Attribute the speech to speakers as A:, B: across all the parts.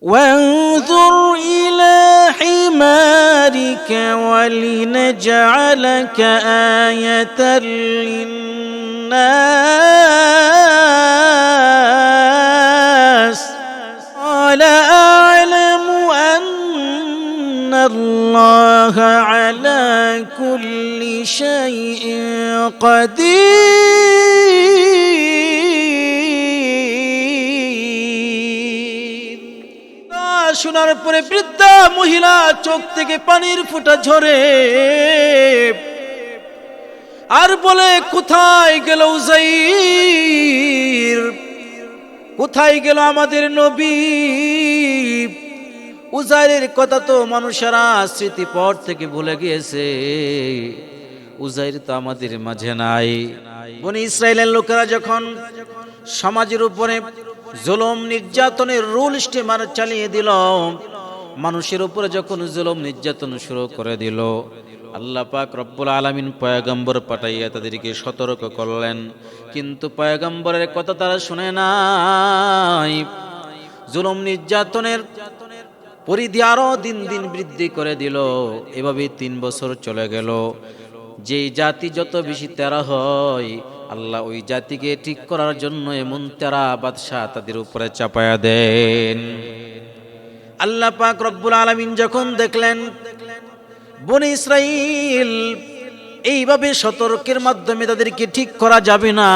A: وانظر إلى حمارك ولنجعلك آية للناس. قال أعلم أن الله على كل شيء قدير. শোনার পরে বৃদ্ধা মহিলা চোখ থেকে পানির ফোঁটা ঝরে। আর বলে, কোথায় গেল উজাইর? কোথায় গেল আমাদের নবী? উজাইরের কথা তো মানুষেরা স্মৃতি পর থেকে ভুলে গিয়েছে। উজাইর তো আমাদের মাঝে নাই। বনি ইসরায়েলের লোকেরা যখন সমাজের উপরে জুলুম নির্যাতনের রুল স্টিমার চালিয়ে দিল। মানুষের উপরে যখন জুলুম নির্যাতন শুরু করে দিল, আল্লাহ পাক রব্বুল আলামিন পয়গম্বর পাঠাইয়া তাদেরকে সতর্ক করলেন। কিন্তু পয়গম্বরের কথা তারা শুনে নাই। জুলুম নির্যাতনের পরিধি আরও দিন দিন বৃদ্ধি করে দিল। এভাবে তিন বছর চলে গেল। যেই জাতি যত বেশি তেরা হয় আল্লাহ ওই জাতিকে ঠিক করার জন্য এমন তেরা বাদশাহ তাদের উপরে চাপায়া দেন। আল্লাহ পাক রব্বুল আলামিন যখন দেখলেন বনে ইসরাইল এইভাবে সতর্কের মাধ্যমে তাদেরকে ঠিক করা যাবে না,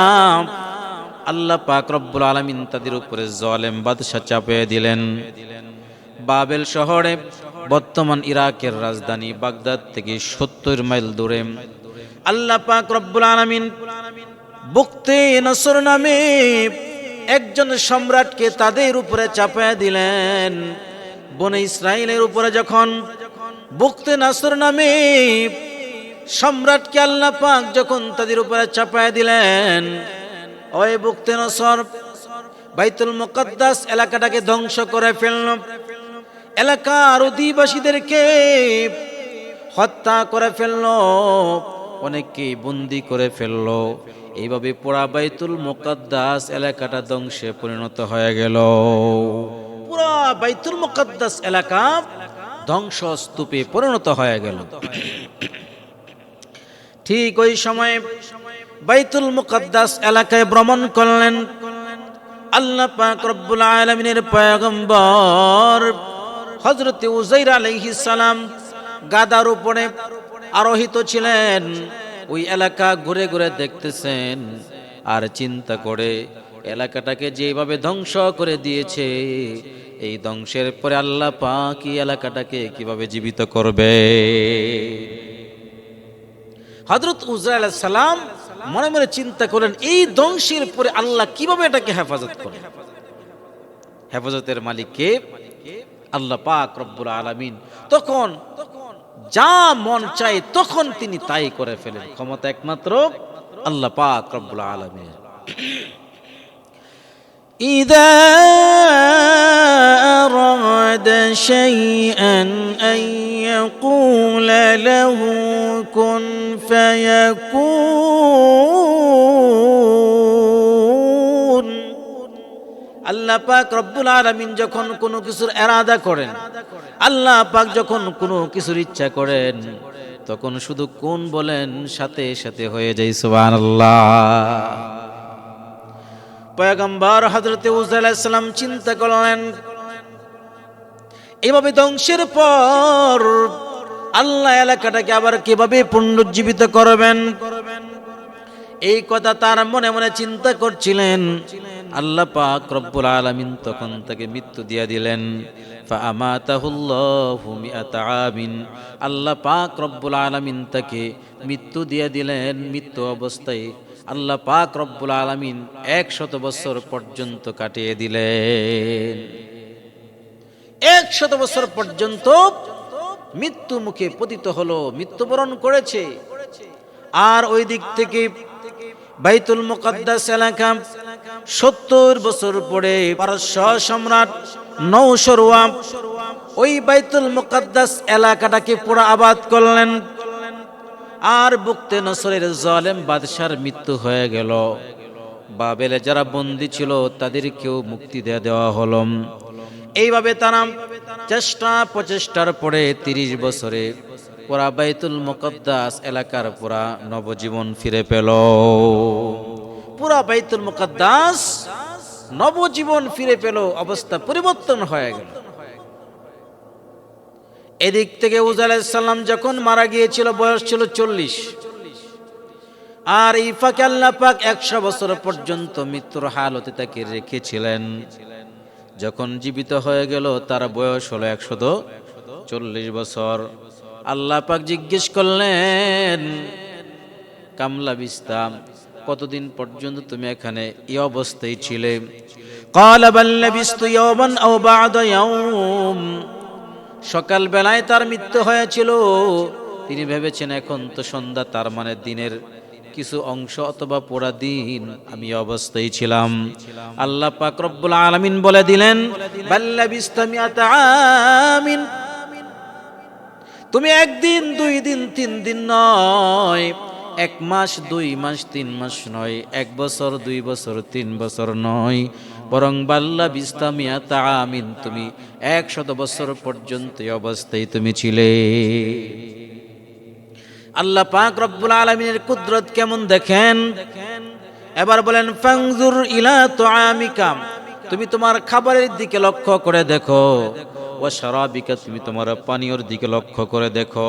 A: আল্লাহ পাক রব্বুল আলামিন তাদের উপরে জলেম বাদশাহ চাপিয়ে দিলেন। বাবেল শহরে বর্তমান ইরাকের রাজধানী বাগদাদ থেকে সত্তর মাইল দূরে আল্লাহ পাক রব্বুল আলামিন বুকতে নসর নামে একজন সম্রাটকে তাদের উপরে চাপায়া দিলেন। বনে ইসরায়েলের উপরে যখন বুকতে নাসর নামে সম্রাটকে আল্লাহ পাক যখন তাদের উপরে চাপায়া দিলেন, ওই বুকতে নসর বাইতুল মুকদ্দাস এলাকাটাকে ধ্বংস করে ফেলল। এলাকার অধিবাসীদেরকে হত্যা করে ফেলল, অনেককে বন্দি করে ফেলল। এইভাবে পোড়া বাইতুল মুকদ্দাস এলাকাটা ধ্বংসে পরিণত হয়ে গেল। পুরা বাইতুল মুকদ্দাস এলাকা ধ্বংস স্তূপে পরিণত হয়ে গেল। ঠিক ওই সময় বাইতুল মুকদ্দাস এলাকায় ভ্রমণ করলেন আল্লাহ পাক রব্বুল আলামিনের পয়গম্বর হযরত উজাইর আলাইহিস সালাম গাদার উপরে আরোহিত ছিলেন। ওই এলাকা ঘুরে ঘুরে দেখতেছেন। আর চিন্তা করে এলাকাটাকে যেভাবে ধ্বংস করে দিয়েছে, এই ধ্বংসের পরে আল্লাহ পাক এলাকাটাকে কীভাবে জীবিত করবে? হজরত উজরা সালাম মনে মনে চিন্তা করেন এই ধ্বংসের পরে আল্লাহ কীভাবে এটাকে হেফাজত করে হেফাজতের মালিক কে? আল্লাহ পাক রব্বুল আলামিন। তখন যা মন চায় তখন তিনি তাই করে ফেলেন ক্ষমতা একমাত্র আল্লাহ পাক রব্বুল আলামিন إذا أراد شيئا أن يقول له كن فيكون আল্লাহ পাক রব্বুল আলামিন যখন কোনো কিছুর এরাদা করেন, আল্লাহ পাক যখন কোনো কিছুর ইচ্ছা করেন, তখন শুধু কোন বলেন, সাথে সাথে হয়ে যায়, সুবহানাল্লাহ। পয়গম্বর হজরতে উজালাম চিন্তা করলেন, এভাবে ধ্বংসের পর আল্লাহ এলাকাটাকে আবার কীভাবে পুনরুজ্জীবিত করবেন? এই কথা তার মনে মনে চিন্তা করছিলেন। আল্লাহ পাক রব্বুল আলামিন তখন তাকে মৃত্যু দিয়া দিলেন। আল্লাহ পাক রব্বুল আলামিন তাকে মৃত্যু দিয়া দিলেন। মৃত্যু অবস্থায় আল্লাহ পাক রব্বুল আলামিন একশত বছর পর্যন্ত কাটিয়ে দিলেন। একশত বছর পর্যন্ত মৃত্যু মুখে পতিত হলো, মৃত্যুবরণ করেছে। আর ওই দিক থেকে বাইতুল মুকদ্দাস এলাকা সত্তর বছর পরে পারস্য সম্রাট নৌসরওয়া ওই বাইতুল মুকদ্দাস এলাকাটাকে পুরো আবাদ করলেন। আর বুকতে নসরের জলেম বাদশার মৃত্যু হয়ে গেল। বাবেলে যারা বন্দী ছিল, তাদেরকেও মুক্তি দেয়া দেওয়া হলো। এইভাবে তারা চেষ্টা প্রচেষ্টার পরে তিরিশ বছরে পুরা বাইতুল মুকদ্দাস এলাকার পুরা নবজীবন ফিরে পেল। পুরা বাইতুল মুকদ্দাস নবজীবন ফিরে পেল, অবস্থা পরিবর্তন হয়ে গেল। এদিক থেকে উজা আলাইসাল্লাম যখন মারা গিয়েছিল, বয়স ছিল চল্লিশ। আর এই ফাঁকে আল্লাহ পাক একশো বছর পর্যন্ত মৃত্যুর হালতে তাকে রেখেছিলেন। যখন জীবিত হয়ে গেল, তার বয়স হলো একশত চল্লিশ বছর। আল্লাহ পাক জিজ্ঞেস করলেন, কামলা বিস্তাম কতদিন পর্যন্ত তুমি এখানে এই অবস্থায় ছিলে? সকালবেলায় তার মৃত্যু হয়েছিল। তিনি ভেবেছেন, এখন তো সন্ধ্যা, তার মানে দিনের কিছু অংশ অথবা পোড়া দিন আমি অবস্থায় ছিলাম। আল্লাহ পাক রব্বুল আলামিন বলে দিলেন আমিন। তুমি একদিন, দুই দিন, তিন দিন নয়। এক মাস, দুই মাস, তিন মাস নয়, এক বছর, দুই বছর, তিন বছর নয়। বরং বাল্লা বিস্তামিয়া তা আমিন, তুমি একশত বছর পর্যন্ত অবস্থায় তুমি ছিলে। আল্লাহ পাক রব্বুল আলমিনের কুদরত কেমন দেখেন? এবার বলেন ফাংজুর ইলা তো আমিকাম তুমি তোমার খাবারের দিকে লক্ষ্য করে দেখো। ও সারাবিকা তুমি তোমার পানীয়র দিকে লক্ষ্য করে দেখো।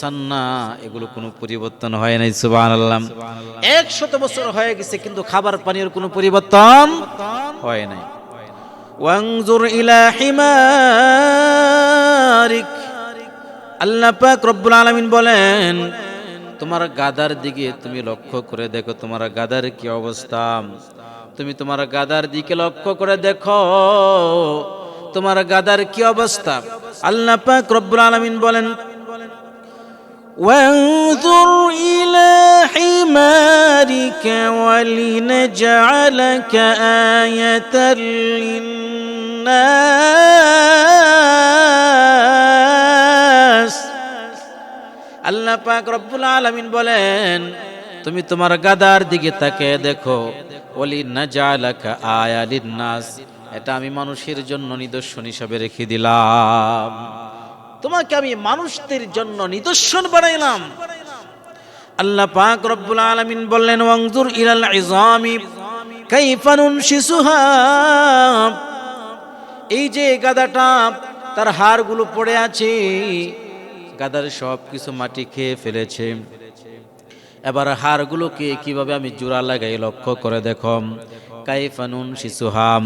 A: সান্না এগুলো কোনো পরিবর্তন হয় নাই সুবাহ আল্লাহ একশত বছর হয়ে গেছে, কিন্তু খাবার পানীয়র কোনো পরিবর্তন হয় নাই। ওয়াংজুর ইলা হিমারিক। আল্লাহ পাক রব্বুল আলামিন বলেন, তোমার গাদার দিকে তুমি লক্ষ্য করে দেখো, তোমার গাদার কি অবস্থা? তুমি তোমার গাদার দিকে লক্ষ্য করে দেখো তোমার গাদার কি অবস্থা আল্লাহ পাক রব্বুল আলামিন বলেন وانظر إلى حمارك ولنجعلك آية للناس আল্লাহ পাক রব্বুল আলামিন বলেন তুমি তোমার গাদার দিকে তাকে দেখো। ওলি নাজালাকা আয়ালিন নাস এটা আমি মানুষের জন্য নিদর্শন হিসাবে রেখে দিলাম। তোমাকে আমি মানুষদের জন্য নিদর্শন বানাইলাম। আল্লাহ পাক রব্বুল আলামিন বললেন, ওয়াংজুর ইলাল ইজামি, কাইফা নুনশিসুহা। এই যে গাদাটা, তার হাড়গুলো পড়ে আছে, গাদার সব কিছু মাটি খেয়ে ফেলেছে। এবার হাড়গুলোকে কীভাবে আমি জোড়া লাগাই লক্ষ্য করে দেখো কাইফানুন শিশুহাম।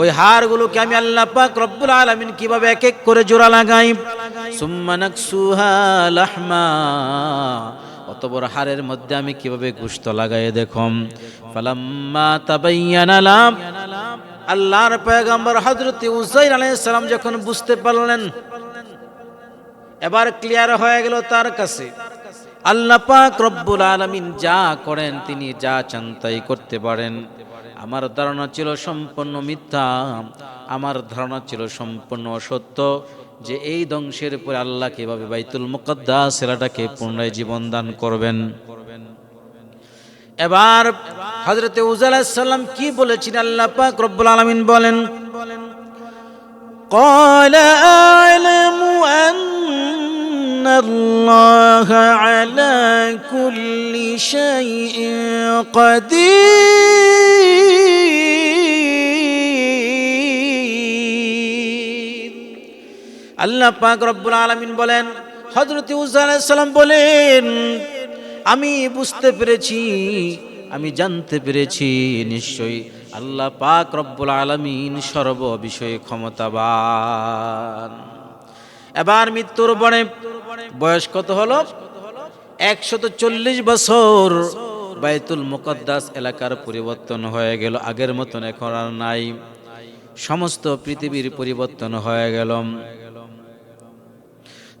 A: ওই হাড়গুলোকে আমি আল্লাহ পাক রব্বুল আলামিন কীভাবে এক এক করে জোড়া লাগাই? সুম্মা নাকসুহা লাহমা। অত বড় হাড়ের মধ্যে আমি কীভাবে গোশত লাগাই দেখম ফালাম্মা তাবাইয়ানা লাম আল্লাহর পয়গম্বর হযরত উসাইর আলাইহিস সালাম যখন বুঝতে পারলেন, এবার ক্লিয়ার হয়ে গেল তার কাছে। আল্লাহ পাক রব্বুল আলামিন যা করেন তিনি যা চান তাই করতে পারেন আমার ধারণা ছিল সম্পূর্ণ মিথ্যা আমার ধারণা ছিল সম্পূর্ণ সত্য যে এই ধ্বংসের পরে আল্লাহ কিভাবে বাইতুল মুকদ্দাস ছেলেটাকে পুনরায় জীবন দান করবেন এবার হজরতে উজালাম কি বলেছেন আল্লাহ পাক রব্বুল আলামিন বলেন قال أعلم أن الله على كل شيء قدير আল্লাহ পাক রব্বুল আলামিন বলেন হযরত উসা আলাইহিস সালাম বলেন আমি বুঝতে পেরেছি আমি জানতে পেরেছি নিশ্চয়ই আল্লাহ পাক রব্বুল আলামিন সর্ব বিষয়ে ক্ষমতাবান এবার মৃত্যুর পরে বয়স কত হলো? একশত চল্লিশ বছর। বাইতুল মুকদ্দাস এলাকার পরিবর্তন হয়ে গেল, আগের মতন এখন আর নাই। সমস্ত পৃথিবীর পরিবর্তন হয়ে গেল।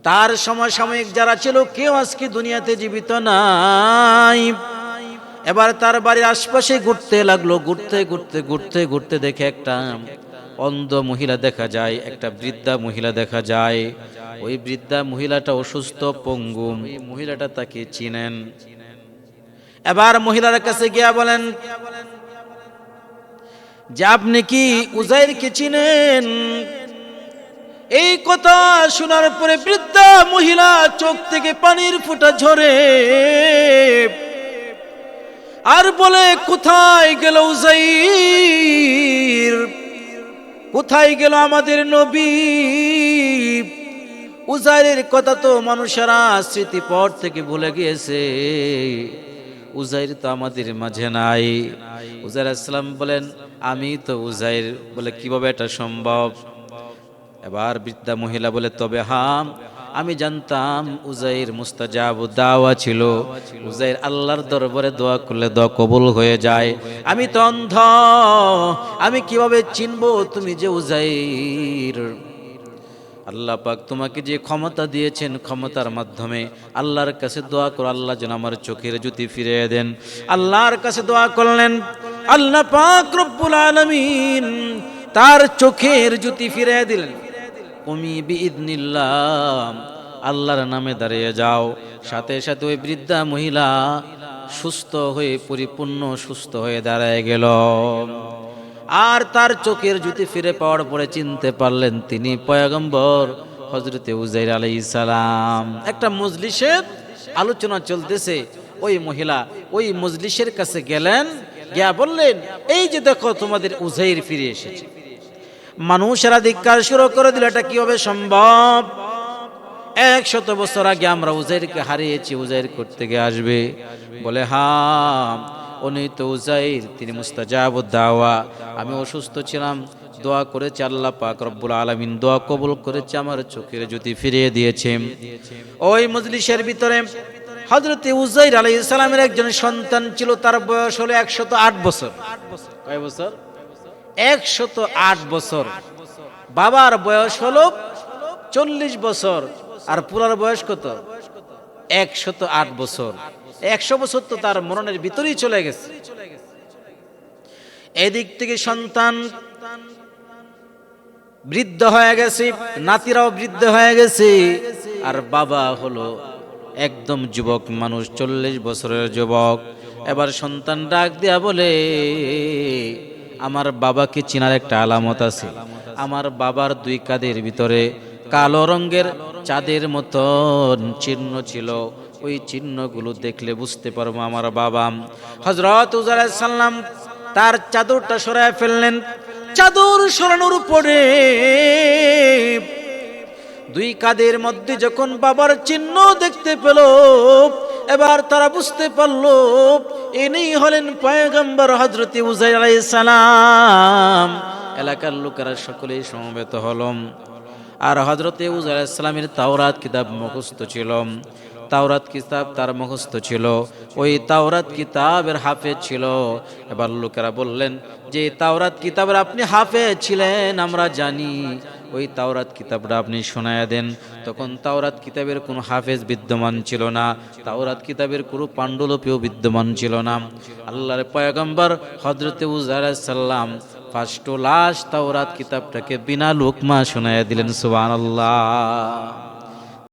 A: তার সমসাময়িক যারা ছিল, কেউ আজকে দুনিয়াতে জীবিত নাই। এবার তার বাড়ির আশপাশে ঘুরতে লাগল, ঘুরতে ঘুরতে ঘুরতে ঘুরতে দেখে একটা অন্ধ মহিলা দেখা যায়, একটা বৃদ্ধা মহিলা দেখা যায়। ওই বৃদ্ধা মহিলাটা অসুস্থ পঙ্গু এই মহিলাটা তাকে চিনেন। এবার মহিলার কাছে গিয়া বলেন, যে আপনি কি উজাইরকে চিনেন? এই কথা শোনার পরে বৃদ্ধা মহিলা চোখ থেকে পানির ফোঁটা ঝরে। আর বলে, কোথায় গেল উজাইর? কোথায় গেল আমাদের নবী? উজাইরের কথা তো মানুষেরা স্মৃতিপট থেকে ভুলে গিয়েছে। উজাইর তো আমাদের মাঝে নাই। উজাইর আসসালাম বলেন, আমি তো উজাইর বলে কীভাবে এটা সম্ভব? এবার বৃদ্ধা মহিলা বলে, তবে হাম আমি জানতাম উজাইর মুস্তাজাব দাওয়া ছিল। উজাইর আল্লাহর দরবারে দোয়া করলে দোয়া কবুল হয়ে যায়। আমি তো অন্ধ, আমি কীভাবে চিনবো তুমি যে উজাইর? আল্লাহ পাক তোমাকে যে ক্ষমতা দিয়েছেন ক্ষমতার মাধ্যমে আল্লাহর কাছে দোয়া করো, আল্লাহ যেন আমার চোখের জ্যোতি ফিরিয়ে দেন। আল্লাহর কাছে দোয়া করলেন, আল্লাহ পাক রব্বুল আলামিন তার চোখের জ্যোতি ফিরিয়ে দিলেন। কমি বিইদনিল্লাহ। আল্লাহর নামে দাঁড়িয়ে যাও। সাথে সাথে ওই বৃদ্ধা মহিলা সুস্থ হয়ে, পরিপূর্ণ সুস্থ হয়ে দাঁড়ায় গেল। আর তার চোখের জ্যোতি ফিরে পাওয়ার পরে চিনতে পারলেন তিনি পয়গম্বর হজরতে উজাইর আলাই সালাম। একটা মজলিসের আলোচনা চলতেছে। ওই মহিলা ওই মজলিসের কাছে গেলেন, গিয়া বললেন, এই যে দেখো তোমাদের উজাইর ফিরে এসেছে। মানুষেরা ধিক্কার শুরু করে দিল, এটা কীভাবে সম্ভব? একশত বছর আগে আমরা উজাইরকে হারিয়েছি, উজাইর করতে গিয়ে আসবে? বলে হাম উনি তো উজাইর, তিনি মুস্তাজাব দাওয়া। আমি অসুস্থ ছিলাম, দোয়া করেছে আল্লাহ পাক রব্বুল আলমিন, দোয়া কবুল করেছে, আমার চোখের জ্যোতি ফিরিয়ে দিয়েছে। ওই মজলিসের ভিতরে হজরতে উজাইর আলাই ইসলামের একজন সন্তান ছিল, তার বয়স হলো একশত আট বছর। কয় বছর? একশত আট বছর। বাবার বয়স হলো চল্লিশ বছর, আর পুরার বয়স কত? একশত আট বছর। একশো বছর তো তার মরণের ভিতরেই চলে গেছে। এদিক থেকে সন্তান বৃদ্ধ হয়ে গেছে, নাতিরাও বৃদ্ধ হয়ে গেছে, আর বাবা হলো একদম যুবক মানুষ, চল্লিশ বছরের যুবক। এবার সন্তান ডাক দেয়া বলে আমার বাবাকে চিনার একটা আলামত আছে। আমার বাবার দুই কাদের ভিতরে কালো রঙের চাঁদের মতন চিহ্ন ছিল। ওই চিহ্নগুলো দেখলে বুঝতে পারব আমার বাবা। হজরত সাল্লাম তার চাদরটা সরায় ফেললেন। চাদর সরানোর পরে দুই কাদের মধ্যে যখন বাবার চিহ্ন দেখতে পেল, এবার তারা বুঝতে পারল ইনি হলেন পয়গম্বর হজরত উজাই সালাম। এলাকার লোকেরা সকলেই সমবেত হলম আর হজরতে উজাই সালামের তাওরাত কিতাব মুখস্থ ছিল। তাওরাত কিতাব তার মুখস্থ ছিল। ওই তাওরাত কিতাবের হাফেজ ছিল। এবার লোকেরা বললেন, যে তাওরাত কিতাবের আপনি হাফেজ ছিলেন, আমরা জানি। ওই তাওরাত কিতাবটা আপনি শোনায়া দেন। তখন তাওরাত কিতাবের কোনো হাফেজ বিদ্যমান ছিল না। তাওরাত কিতাবের কোনো পাণ্ডুলিপিও বিদ্যমান ছিল না। আল্লাহর পয়গম্বর হজরতে উজার সাল্লাম ফার্স্ট লাশ তাওরাত কিতাবটাকে বিনা লোকমা শোনায় দিলেন, সুবহানাল্লাহ।